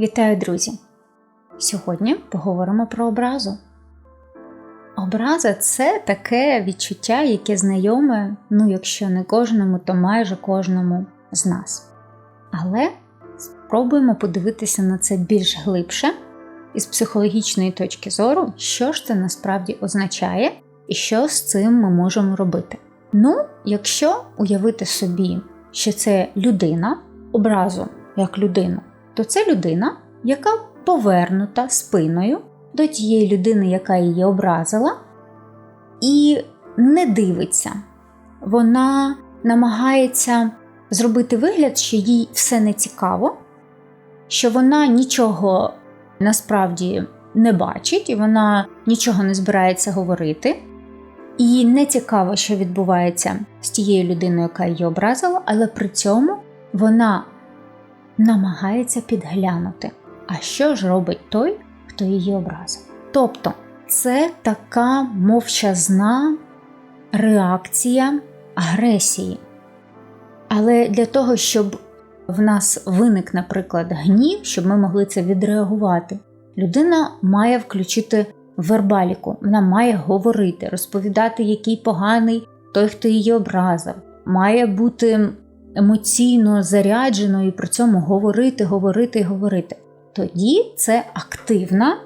Вітаю, друзі! Сьогодні поговоримо про образу. Образа це таке відчуття, яке знайоме, ну, якщо не кожному, то майже кожному з нас. Але спробуємо подивитися на це більш глибше із психологічної точки зору, що ж це насправді означає і що з цим ми можемо робити. Ну, якщо уявити собі, що це людина, образу як людину, то це людина, яка повернута спиною до тієї людини, яка її образила, і не дивиться. Вона намагається зробити вигляд, що їй все не цікаво, що вона нічого насправді не бачить, і вона нічого не збирається говорити. І не цікаво, що відбувається з тією людиною, яка її образила, але при цьому вона намагається підглянути. А що ж робить той, хто її образив? Тобто це така мовчазна реакція агресії. Але для того, щоб в нас виник, наприклад, гнів, щоб ми могли це відреагувати, людина має включити вербаліку, вона має говорити, розповідати, який поганий той, хто її образив, має бути емоційно зарядженою і при цьому говорити, говорити говорити. Тоді це активна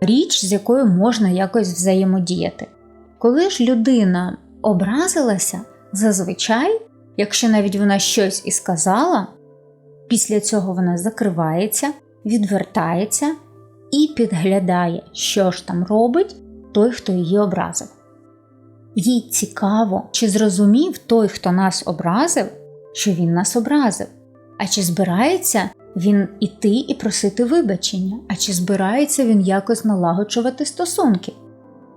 річ, з якою можна якось взаємодіяти. Коли ж людина образилася, зазвичай, якщо навіть вона щось і сказала, після цього вона закривається, відвертається і підглядає, що ж там робить той, хто її образив. Їй цікаво, чи зрозумів той, хто нас образив, що він нас образив, а чи збирається він іти і просити вибачення, а чи збирається він якось налагоджувати стосунки.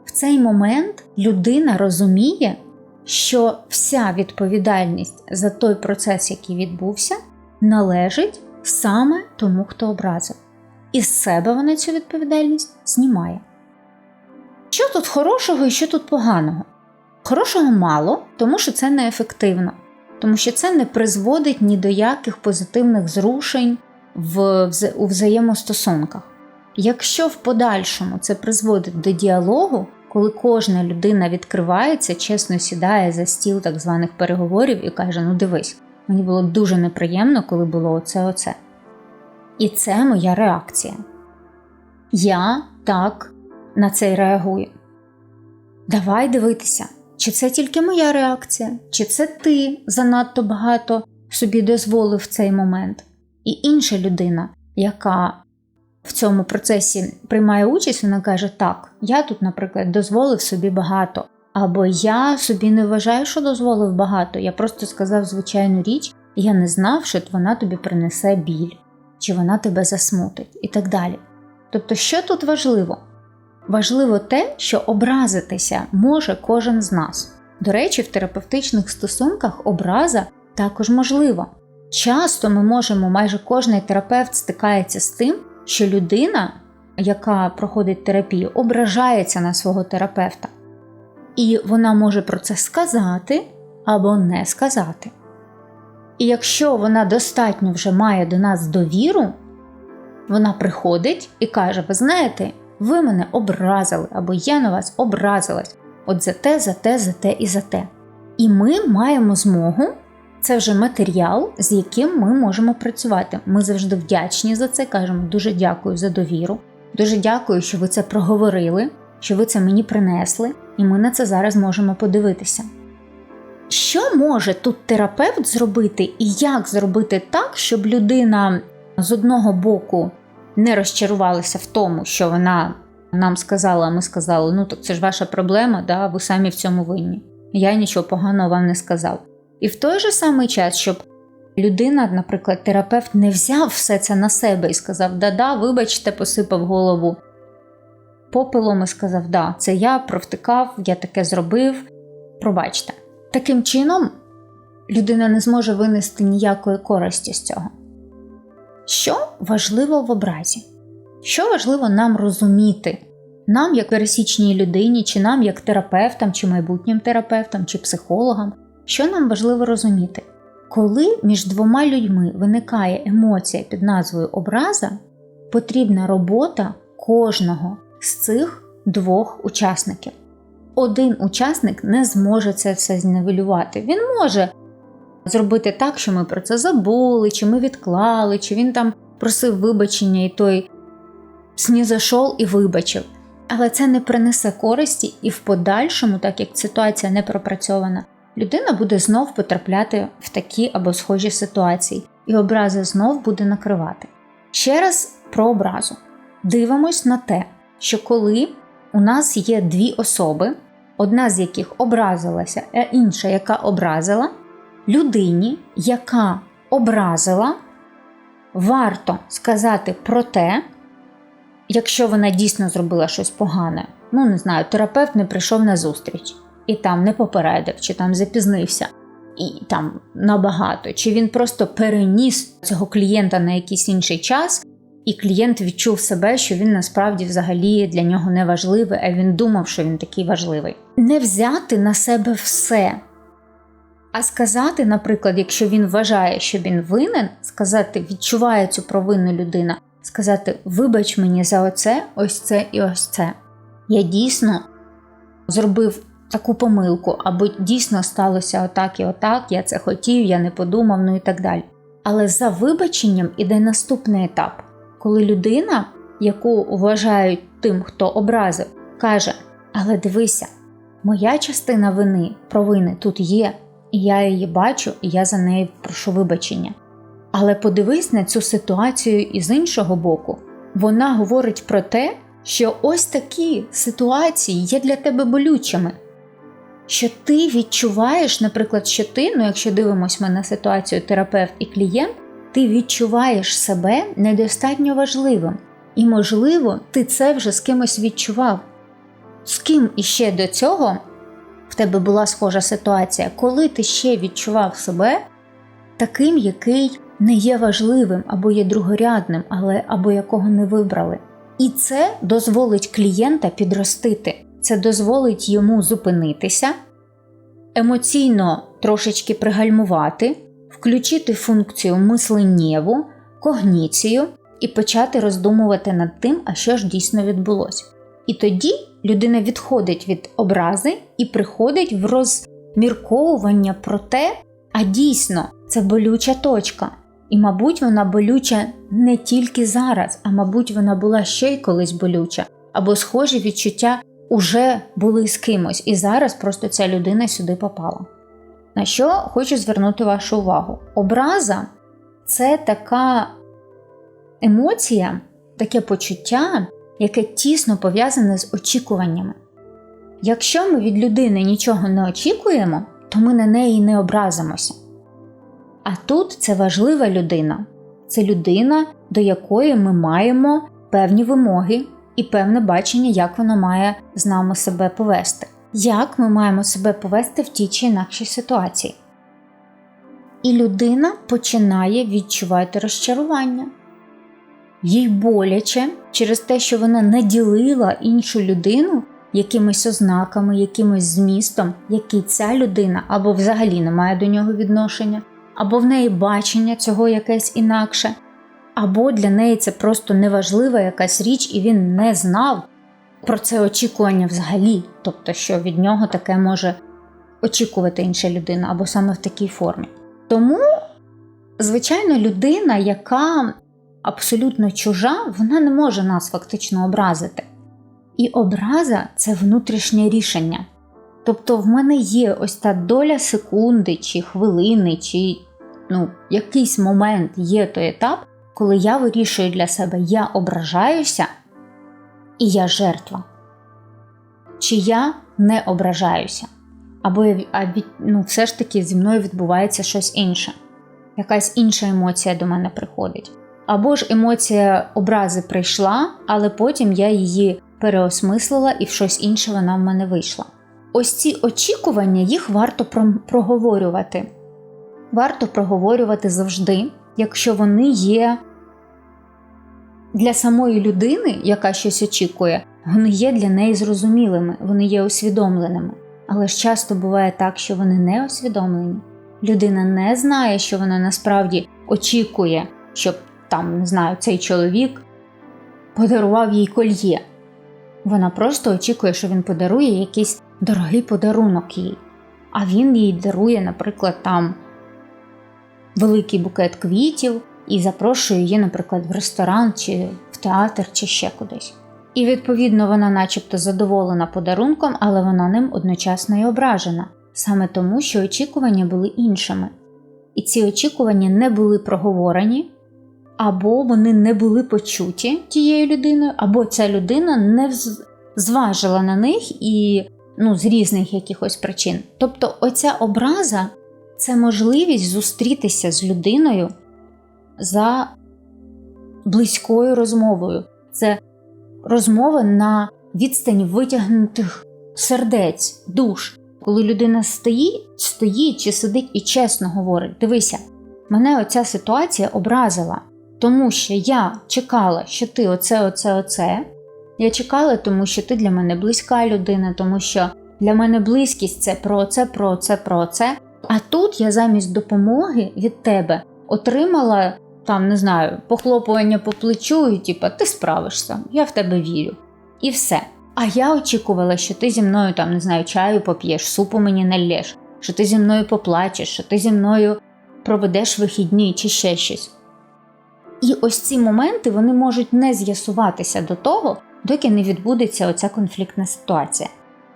В цей момент людина розуміє, що вся відповідальність за той процес, який відбувся, належить саме тому, хто образив. І з себе вона цю відповідальність знімає. Що тут хорошого і що тут поганого? Хорошого мало, тому що це неефективно, тому що це не призводить ні до яких позитивних зрушень в, у взаємостосунках. Якщо в подальшому це призводить до діалогу, коли кожна людина відкривається, чесно сідає за стіл так званих переговорів і каже: Ну дивись, мені було дуже неприємно, коли було оце оце. І це моя реакція. Я так на це реагую. Давай дивитися, чи це тільки моя реакція, чи це ти занадто багато собі дозволив в цей момент. І інша людина, яка в цьому процесі приймає участь, вона каже: Так, я тут, наприклад, дозволив собі багато, або я собі не вважаю, що дозволив багато. Я просто сказав звичайну річ, і я не знав, що вона тобі принесе біль, чи вона тебе засмутить, і так далі. Тобто, що тут важливо? Важливо те, що образитися може кожен з нас. До речі, в терапевтичних стосунках образа також можлива. Часто ми можемо, майже кожний терапевт стикається з тим, що людина, яка проходить терапію, ображається на свого терапевта. І вона може про це сказати або не сказати. І якщо вона достатньо вже має до нас довіру, вона приходить і каже: Ви знаєте, ви мене образили, або я на вас образилась. От за те, за те, за те і за те. І ми маємо змогу це вже матеріал, з яким ми можемо працювати. Ми завжди вдячні за це, кажемо дуже дякую за довіру. Дуже дякую, що ви це проговорили, що ви це мені принесли, і ми на це зараз можемо подивитися. Що може тут терапевт зробити, і як зробити так, щоб людина з одного боку не розчарувалася в тому, що вона нам сказала, а ми сказали, ну так це ж ваша проблема, да, ви самі в цьому винні. Я нічого поганого вам не сказав. І в той же самий час, щоб людина, наприклад, терапевт не взяв все це на себе і сказав: Да-да, вибачте, посипав голову попелом і сказав, да, це я провтикав, я таке зробив, пробачте. Таким чином, людина не зможе винести ніякої користі з цього. Що важливо в образі? Що важливо нам розуміти, нам, як пересічній людині, чи нам, як терапевтам, чи майбутнім терапевтам, чи психологам, що нам важливо розуміти? Коли між двома людьми виникає емоція під назвою образа, потрібна робота кожного з цих двох учасників. Один учасник не зможе це все зневелювати. Він може зробити так, що ми про це забули, чи ми відклали, чи він там просив вибачення, і той снізошов і вибачив. Але це не принесе користі, і в подальшому, так як ситуація не пропрацьована, людина буде знов потрапляти в такі або схожі ситуації, і образа знов буде накривати. Ще раз про образу. Дивимось на те, що коли у нас є дві особи, одна з яких образилася, а інша, яка образила, людині, яка образила, варто сказати про те, якщо вона дійсно зробила щось погане, ну не знаю, терапевт не прийшов на зустріч і там не попередив, чи там запізнився, і там набагато, чи він просто переніс цього клієнта на якийсь інший час, і клієнт відчув себе, що він насправді взагалі для нього не важливий, а він думав, що він такий важливий. Не взяти на себе все. А сказати, наприклад, якщо він вважає, що він винен, сказати, відчуває цю провинну людина, сказати: Вибач мені за оце, ось це і ось це. Я дійсно зробив таку помилку, або дійсно сталося отак і отак, я це хотів, я не подумав, ну і так далі. Але за вибаченням іде наступний етап, коли людина, яку вважають тим, хто образив, каже: Але дивися, моя частина вини, провини тут є, і я її бачу, і я за неї прошу вибачення. Але подивись на цю ситуацію із іншого боку, вона говорить про те, що ось такі ситуації є для тебе болючими. Що ти відчуваєш, наприклад, що ти, ну якщо дивимося ми на ситуацію терапевт і клієнт, ти відчуваєш себе недостатньо важливим. І, можливо, ти це вже з кимось відчував. З ким іще до цього в тебе була схожа ситуація, коли ти ще відчував себе таким, який не є важливим або є другорядним, але або якого не вибрали. І це дозволить клієнта підростити, це дозволить йому зупинитися, емоційно трошечки пригальмувати, включити функцію мисленнєву, когніцію і почати роздумувати над тим, а що ж дійсно відбулося. І тоді людина відходить від образи і приходить в розмірковування про те, а дійсно це болюча точка. І, мабуть, вона болюча не тільки зараз, а мабуть, вона була ще й колись болюча, або схожі відчуття уже були з кимось, і зараз просто ця людина сюди попала. На що хочу звернути вашу увагу: образа це така емоція, таке почуття, яке тісно пов'язане з очікуваннями. Якщо ми від людини нічого не очікуємо, то ми на неї не образимося. А тут це важлива людина, це людина, до якої ми маємо певні вимоги і певне бачення, як вона має з нами себе повести, як ми маємо себе повести в тій чи інакшій ситуації. І людина починає відчувати розчарування. Їй боляче через те, що вона наділила іншу людину якимись ознаками, якимось змістом, який ця людина або взагалі не має до нього відношення, або в неї бачення цього якесь інакше, або для неї це просто неважлива якась річ, і він не знав про це очікування взагалі, тобто, що від нього таке може очікувати інша людина, або саме в такій формі. Тому, звичайно, людина, яка абсолютно чужа, вона не може нас фактично образити. І образа це внутрішнє рішення. Тобто в мене є ось та доля секунди, чи хвилини, чи ну, якийсь момент є той етап, коли я вирішую для себе, я ображаюся і я жертва. Чи я не ображаюся, або а від, ну, все ж таки зі мною відбувається щось інше, якась інша емоція до мене приходить. Або ж емоція образи прийшла, але потім я її переосмислила і в щось інше вона в мене вийшла. Ось ці очікування їх варто проговорювати. Варто проговорювати завжди, якщо вони є для самої людини, яка щось очікує, вони є для неї зрозумілими, вони є усвідомленими. Але ж часто буває так, що вони не усвідомлені. Людина не знає, що вона насправді очікує, щоб там, не знаю, цей чоловік подарував їй кольє. Вона просто очікує, що він подарує якийсь дорогий подарунок їй. А він їй дарує, наприклад, там великий букет квітів і запрошує її, наприклад, в ресторан, чи в театр, чи ще кудись. І, відповідно, вона начебто задоволена подарунком, але вона ним одночасно й ображена, саме тому, що очікування були іншими. І ці очікування не були проговорені, або вони не були почуті тією людиною, або ця людина не зважила на них і ну, з різних якихось причин. Тобто, оця образа це можливість зустрітися з людиною за близькою розмовою. Це розмова на відстані витягнутих сердець, душ. Коли людина стоїть, стоїть чи сидить і чесно говорить: дивися, мене оця ситуація образила, тому що я чекала, що ти оце, оце, оце. Я чекала, тому що ти для мене близька людина, тому що для мене близькість це про це, про це, про це. А тут я замість допомоги від тебе отримала там, не знаю, похлопування по плечу, і типа, ти справишся, я в тебе вірю. І все. А я очікувала, що ти зі мною там, не знаю, чаю поп'єш, супу мені налєш, що ти зі мною поплачеш, що ти зі мною проведеш вихідні чи ще щось. І ось ці моменти вони можуть не з'ясуватися до того, доки не відбудеться оця конфліктна ситуація.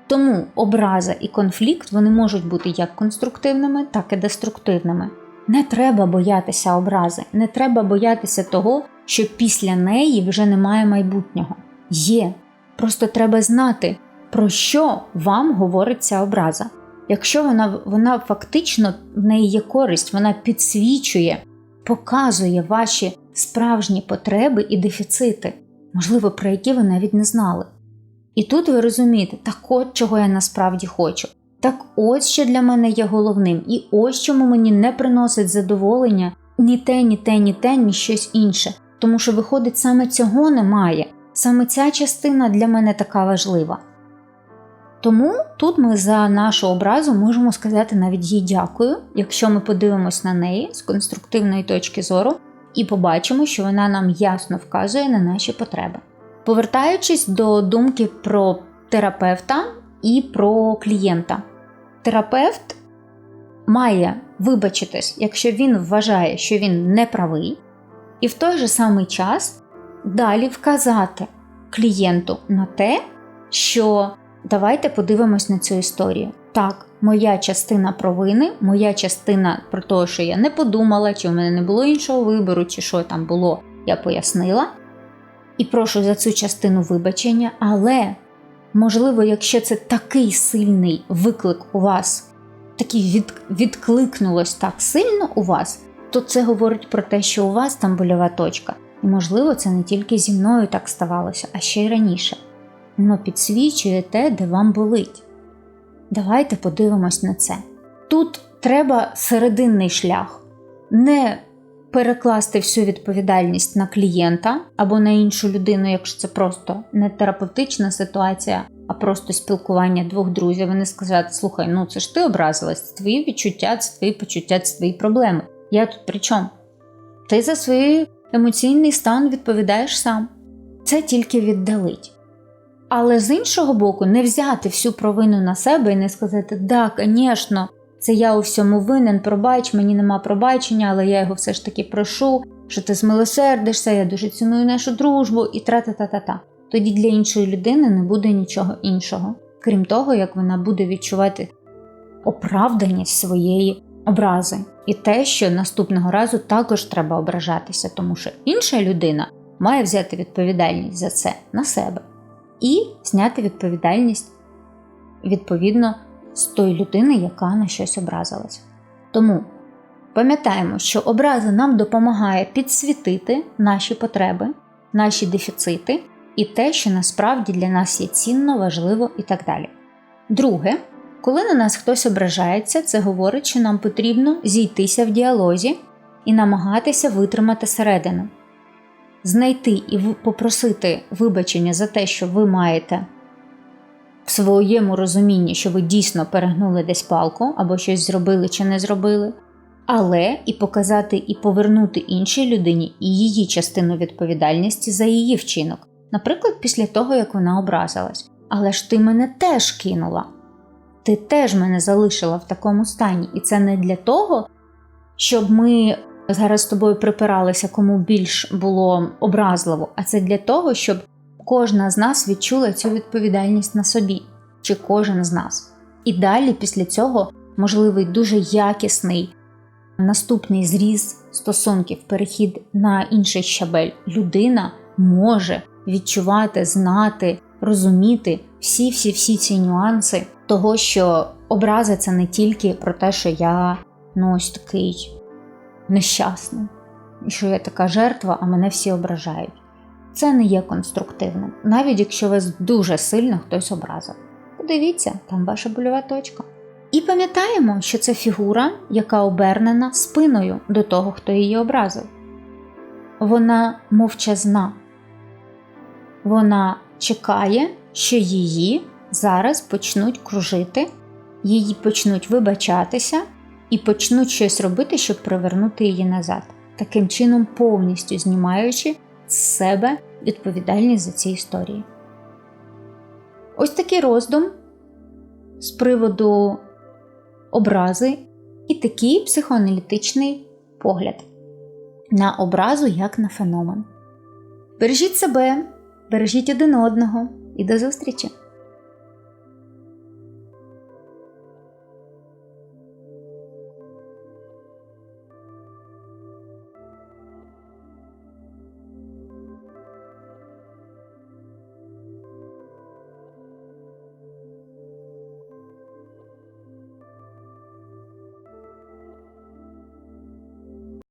Тому образа і конфлікт вони можуть бути як конструктивними, так і деструктивними. Не треба боятися образи, не треба боятися того, що після неї вже немає майбутнього. Є. Просто треба знати, про що вам говорить ця образа. Якщо вона вона фактично в неї є користь, вона підсвічує, показує ваші справжні потреби і дефіцити, можливо, про які ви навіть не знали. І тут ви розумієте, так от чого я насправді хочу. Так ось що для мене є головним, і ось чому мені не приносить задоволення ні те, ні те, ні те, ні щось інше. Тому що, виходить, саме цього немає, саме ця частина для мене така важлива. Тому тут ми за нашу образу можемо сказати навіть їй дякую, якщо ми подивимось на неї з конструктивної точки зору і побачимо, що вона нам ясно вказує на наші потреби. Повертаючись до думки про терапевта і про клієнта. Терапевт має вибачитись, якщо він вважає, що він не правий, і в той же самий час далі вказати клієнту на те, що давайте подивимось на цю історію. Так, моя частина провини, моя частина про те, що я не подумала, чи в мене не було іншого вибору, чи що там було, я пояснила. І прошу за цю частину вибачення, але Можливо, якщо це такий сильний виклик у вас, такий від, відкликнулось так сильно у вас, то це говорить про те, що у вас там больова точка. І, можливо, це не тільки зі мною так ставалося, а ще й раніше. Воно підсвічує те, де вам болить. Давайте подивимось на це. Тут треба серединний шлях. Не перекласти всю відповідальність на клієнта або на іншу людину, якщо це просто не терапевтична ситуація, а просто спілкування двох друзів, і не сказати: слухай, ну це ж ти образилась, це твої відчуття, це твої почуття, це твої проблеми. Я тут при чому? Ти за свій емоційний стан відповідаєш сам. Це тільки віддалить. Але з іншого боку, не взяти всю провину на себе і не сказати, да, звісно, це я у всьому винен, пробач, мені нема пробачення, але я його все ж таки прошу, що ти змилосердишся, я дуже ціную нашу дружбу і тра-та-та-та-та. Тоді для іншої людини не буде нічого іншого, крім того, як вона буде відчувати оправданість своєї образи. І те, що наступного разу також треба ображатися, тому що інша людина має взяти відповідальність за це на себе і зняти відповідальність відповідно з тої людини, яка на щось образилась. Тому пам'ятаємо, що образа нам допомагає підсвітити наші потреби, наші дефіцити і те, що насправді для нас є цінно, важливо і так далі. Друге, коли на нас хтось ображається, це говорить, що нам потрібно зійтися в діалозі і намагатися витримати середину, знайти і попросити вибачення за те, що ви маєте в своєму розумінні, що ви дійсно перегнули десь палку або щось зробили чи не зробили, але і показати і повернути іншій людині і її частину відповідальності за її вчинок, наприклад, після того, як вона образилась. Але ж ти мене теж кинула. Ти теж мене залишила в такому стані, і це не для того, щоб ми зараз з тобою припиралися, кому більш було образливо, а це для того, щоб кожна з нас відчула цю відповідальність на собі, чи кожен з нас. І далі після цього можливий дуже якісний наступний зріз стосунків, перехід на інший щабель. Людина може відчувати, знати, розуміти всі-всі-всі ці нюанси того, що образа це не тільки про те, що я ну ось такий нещасний, і що я така жертва, а мене всі ображають. Це не є конструктивним, навіть якщо вас дуже сильно хтось образив. Подивіться, там ваша больова точка. І пам'ятаємо, що це фігура, яка обернена спиною до того, хто її образив. Вона мовчазна, вона чекає, що її зараз почнуть кружити, її почнуть вибачатися і почнуть щось робити, щоб привернути її назад, таким чином повністю знімаючи з себе відповідальність за ці історії. Ось такий роздум з приводу образи і такий психоаналітичний погляд на образу як на феномен. Бережіть себе, бережіть один одного і до зустрічі!